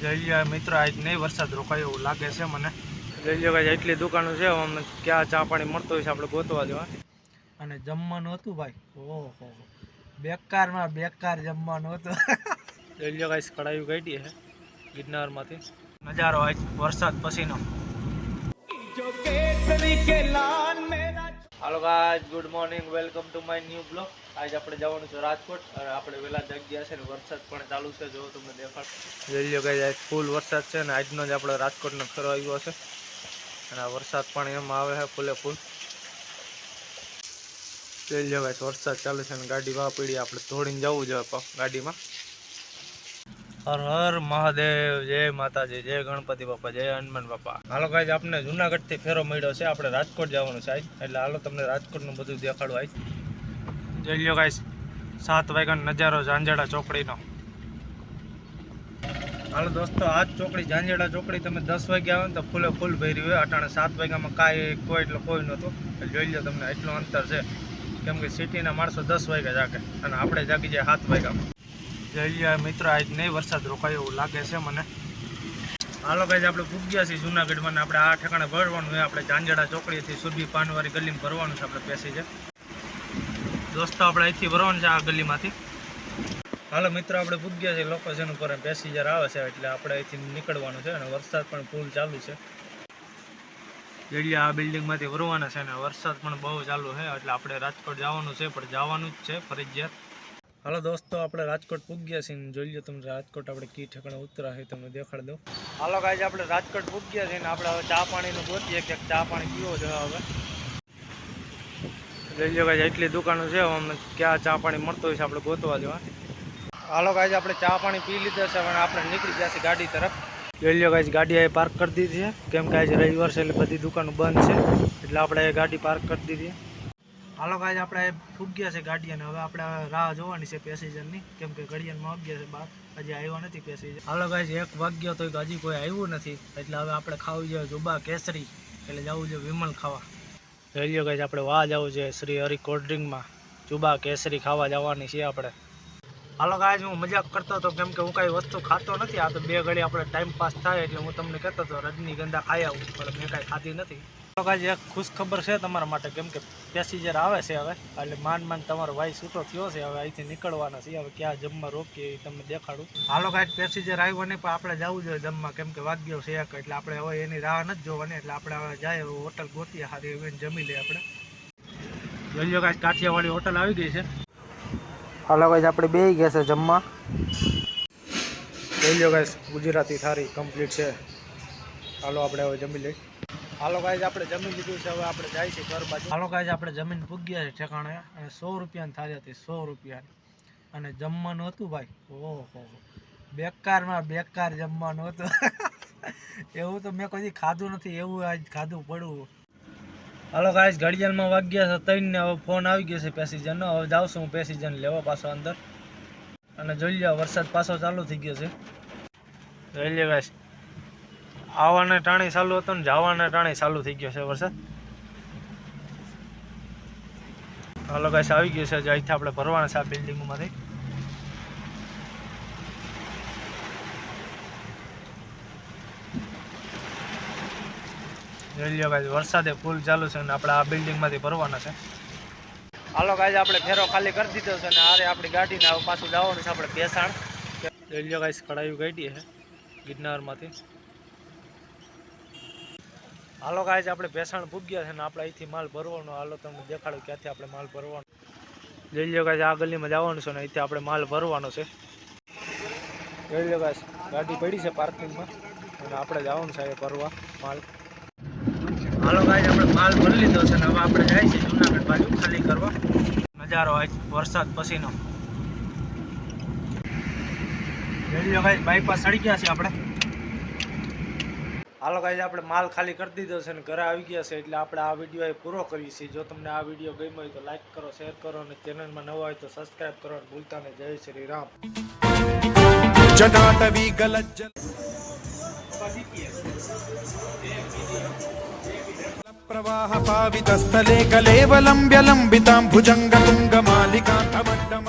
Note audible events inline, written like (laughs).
જઈ મિત્ર આજ નહીં વરસાદ રોકાય એવું લાગે છે મને. જઈ લો એટલી દુકાનો છે અમને ક્યાં ચા પાણી મળતો હોય છે આપણે ગોતવા જવા અને જમવાનું હતું ભાઈ? ઓહો. બેકારમાં બેકાર જમવાનું હતું. જઈ લો કાંઈ કડાયું કાઢી છે ગિરનારમાંથી. નજારો આજ વરસાદ પછીનો. હાલો guys good morning welcome to my new blog આજ આપણે જવાનું છે રાજકોટ. અને આપણે વહેલા જગ્યા છે ને વરસાદ પણ ચાલુ છે, જો તમને દેખાડ. જોઈ લો ગાય ફૂલ વરસાદ છે ને આજનો જ આપણે રાજકોટનો ફેરો આવ્યો છે. અને આ વરસાદ પણ એમ આવે છે ફૂલે ફૂલ. જોઈ લો ગાય વરસાદ ચાલુ છે ને ગાડી વાહ પડી આપણે ધોળીને જવું જોઈએ ગાડીમાં. હર હર મહાદેવ, જય માતાજી, જય ગણપતિ બાપા, જય હનુમાન બાપા. હાલો ગાઈસ આપણે જુનાગઢથી ફેરો મળ્યો છે. આપણે રાજકોટ જવાનું છે એટલે હાલો તમને રાજકોટનું બધું દેખાડું આજ. જોઈ લો ગાઈસ સાત વાગ્યાનો નજારો ઝાંઝેડા ચોકડીનો. હાલો દોસ્તો, આ ચોકડી ઝાંઝેડા ચોકડી. તમે દસ વાગે આવો ને તો ફૂલે ફૂલ ભરી હોય. અટાણે સાત વાગ્યામાં કાંઈ કોઈ એટલે કોઈ નહોતું. એટલે જોઈ લો તમને એટલું અંતર છે. કેમ કે સિટીના માણસો દસ વાગ્યા જાગે. અને આપણે જાગી જાય સાત વાગ્યામાં. જઈ લ્યો મિત્રો, આજ નહીં વરસાદ રોકાય એવું લાગે છે મને. હાલો ગાઈઝ, આપણે પૂગ્યા છીએ જુનાગઢમાં આપણે આ ઠેકાણે ભરવાનું હોય આપણે ઝાંઝડા ચોકડીથી સુરભી પાનવાળી ગલીમાં ભરવાનું છે. આપણે પેસેજર દોસ્તો, આપણે અહીંથી ભરવાનું છે આ ગલીમાંથી. હાલો મિત્રો, આપણે પૂગ્યા છીએ. લોકેશન ઉપર પેસેજર આવે છે, એટલે આપણે અહીંથી નીકળવાનું છે અને વરસાદ પણ ફૂલ ચાલુ છે. જડિયા આ બિલ્ડિંગમાંથી ભરવાના છે અને વરસાદ પણ બહુ ચાલુ છે. એટલે આપણે રાજકોટ જવાનું છે, પણ જવાનું જ છે ફરજિયાત. હાલો દોસ્તો, આપણે રાજકોટ પૂગ્યા છીએ જોઈ લો તમે, રાજકોટ આપણે કી ઠેકાણે ઉતરા છે તમને દેખાડ દઉં. હાલો કાંઈ આપણે રાજકોટ પૂગ્યા છીએ ને આપણે હવે ચા પાણીનું ગોતીએ કે ચા પાણી પીવો છે હવે. જોઈ લો કાંઈ એટલી દુકાનો છે અમને ક્યાં ચા પાણી મળતો હોય છે આપણે ગોતવા જવા. હાલો કાંઈ આપણે ચા પાણી પી લીધા છે અને આપણે નીકળી ગયા છે ગાડી તરફ. જોઈ લો કાંઈ ગાડી અહીં પાર્ક કરી દીધી છે. કેમ કે આજે રવિવાર છે એટલે બધી દુકાનો બંધ છે, એટલે આપણે ગાડી પાર્ક કરી દીધી. હાલો ગાઈઝ આપણે ફૂગ્યા છે ગાડી હવે આપણે રાહ જોવાની છે પેસેન્જરની કેમ કે ઘડિયાળમાં વાગ્યા છે બાર. હજી આવ્યા નથી પેસેન્જર હાલો ગાઈઝ એક વાગ્યો તો હજી કોઈ આવ્યું નથી. એટલે હવે આપણે ખાવું જોઈએ જુબા કેસરી. એટલે જવું છે વિમલ ખાવા. જોઈ કાંઈ આપણે વાહ જવું છે શ્રી હરિ કોલ્ડ ડ્રિંકમાં જુબા કેસરી ખાવા જવાની છે આપણે. હાલો ગાય હું મજાક કરતો હતો કેમ કે હું કાંઈ વસ્તુ ખાતો નથી. આ તો બે ઘડી આપણે ટાઈમ પાસ થાય એટલે હું તમને કહેતો હતો રજનીગંધા ખાઈ આવું, પણ મેં કાંઈ ખાધી નથી. હાલો ગાય એક ખુશ ખબર છે તમારા માટે, કેમ કે પેસેન્જર આવે છે હવે, એટલે માંડ માંડ તમારો ભાઈ સૂતો થયો છે, હવે અહીંથી નીકળવાના છે, હવે ક્યાં જમવા રોકીએ એ તમને દેખાડું. હાલો ગાય પેસેન્જર આવ્યો નહીં, પણ આપણે જવું જોઈએ જમવા, કેમ કે વાગ્યો છે એક, એટલે આપણે હવે એની રાહ નથી જોવાની, એટલે આપણે હવે જાય હોટલ ગોતીએ સારી એવી જમી લઈએ આપણે. જોઈ લો કાંઈ કાઠિયાવાડી હોટલ આવી ગઈ છે. હાલો ગાઈઝ આપણે બે ગયા છે જમવા. જોઈ લો ગાઈસ ગુજરાતી થારી કમ્પ્લીટ છે. હાલો આપણે હવે જમી લઈ હાલો ગાઈઝ આપણે જમીન લીધું છે, હવે આપણે જાય છે ઘર બાજુ. હાલો ગાઈઝ આપણે જમીન પૂગ્યા છે ઠેકાણે અને સો રૂપિયાની થારી હતી, સો રૂપિયાની. અને જમવાનું હતું ભાઈ. ઓહો. બેકારમાં બેકાર જમવાનું હતું. (laughs) એવું તો મેં કોઈ ખાધું નથી, એવું આજ ખાધું પડવું હાલો ગાઈસ ઘડિયાળમાં વાગ્યા છે ત્રણ ને હવે ફોન આવી ગયો છે પેસેન્જરનો હવે જાઉં છું હું પેસેન્જર લેવા પાછો અંદર. અને જોઈ લો વરસાદ પાછો ચાલુ થઈ ગયો છે. જોઈ લે ગાઈસ આવવાને ટાણી ચાલુ હતો ને જવાને ટાણી ચાલુ થઈ ગયો છે વરસાદ. હાલો ગાઈસ આવી ગયો છે. અહીંથી આપણે ભરવાના છે આ બિલ્ડિંગમાંથી જોઈ ગાઈસ વરસાદે ફૂલ ચાલુ છે અને આપણે આ બિલ્ડિંગમાંથી ભરવાના છે. હાલો ગાઈસ આપણે ફેરો ખાલી કરી દીધો છે અને આરે આપણી ગાડીને હવે પાછું જવાનું છે આપણે ભેસાણ. જોઈ લ્યો ગાઈસ કડાયું કાઢી છે ગિરનારમાંથી. હાલો ગાય આપણે ભેસાણ ભૂગ્યા છે ને આપણે અહીંથી માલ ભરવાનો. હાલો, તમને દેખાડું ક્યાંથી આપણે માલ ભરવાનો. જોઈ લો આ ગલીમાં જવાનું છે ને અહીંથી આપણે માલ ભરવાનો છે. જોઈ લો ગાડી પડી છે પાર્કિંગમાં અને આપણે જવાનું છે અહીંયા ભરવા. હાલો ગાય આપણે માલ ભરી લીધો છે ને હવે આપણે જાય છે જુનાગઢ બાજુ ખાલી કરવા નજારો આજ વરસાદ પછીનો જોઈ લો ગાય બાઈપાસ ચડી ગયા છે આપણે હાલો ગાઈઝ આપણે માલ ખાલી કરી દીધો છે અને ઘરે આવી ગયા છે એટલે આપણે આ વિડીયો અહીં પૂરો કરીએ છીએ જો તમને આ વિડીયો ગમ્યો હોય તો લાઈક કરો શેર કરો અને ચેનલમાં નવા હોય તો સબસ્ક્રાઈબ કરવાનું ભૂલતા નહીં જય શ્રી રામ जटाटवी ప్రవాహ పావితస్థలే కలేవలం వ్యలంబితాం భుజంగ తుంగ మాలికాంత మండమ